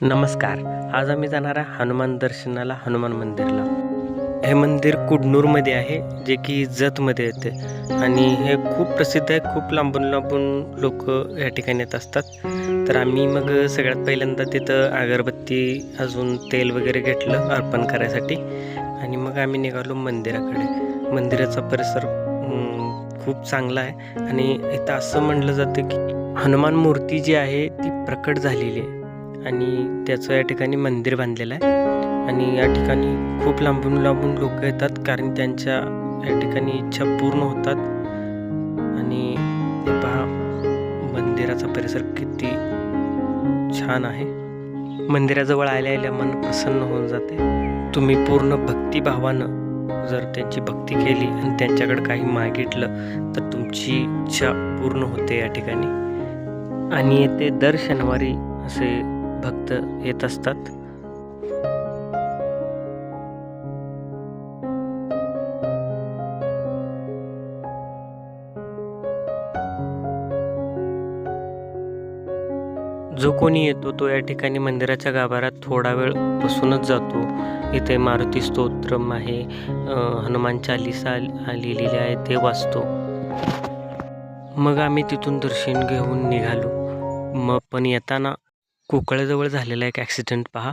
नमस्कार. आज आम्ही जाणार आहे हनुमान दर्शनाला हनुमान मंदिरला. हे मंदिर कुडनूरमध्ये आहे जे की जतमध्ये येते. आणि हे खूप प्रसिद्ध आहे खूप लांबून लांबून लोक या ठिकाणी येत असतात. तर आम्ही मग सगळ्यात पहिल्यांदा तिथं अगरबत्ती अजून तेल वगैरे घेतलं अर्पण करायसाठी. आणि मग आम्ही निघालो मंदिराकडे. मंदिराचा परिसर खूप चांगला आहे. आणि इथं असं म्हणलं जातं की हनुमान मूर्ती जी आहे ती प्रकट झालेली आहे. आणि त्याचं या ठिकाणी मंदिर बांधलेलं आहे. आणि या ठिकाणी खूप लांबून लांबून लोक येतात कारण त्यांच्या या ठिकाणी इच्छा पूर्ण होतात. आणि हे पहा मंदिराचा परिसर किती छान आहे. मंदिराजवळ आल्या आल्या मन प्रसन्न होऊन जाते. तुम्ही पूर्ण भक्तिभावानं जर त्यांची भक्ती केली आणि त्यांच्याकडे काही मागितलं तर तुमची इच्छा पूर्ण होते या ठिकाणी. आणि येथे दर शनिवारी असे भक्त येत असतात. जो कोणी येतो तो या ठिकाणी मंदिराच्या गाभाऱ्यात थोडा वेळ बसूनच जातो. इथे मारुती स्तोत्रम आहे. हनुमान चालिसा लिहिलेली आहे ते वाचतो. मग आम्ही तिथून दर्शन घेऊन निघालो. मग पण येताना कोकळ्याजवळ झालेला एक ॲक्सिडेंट पहा.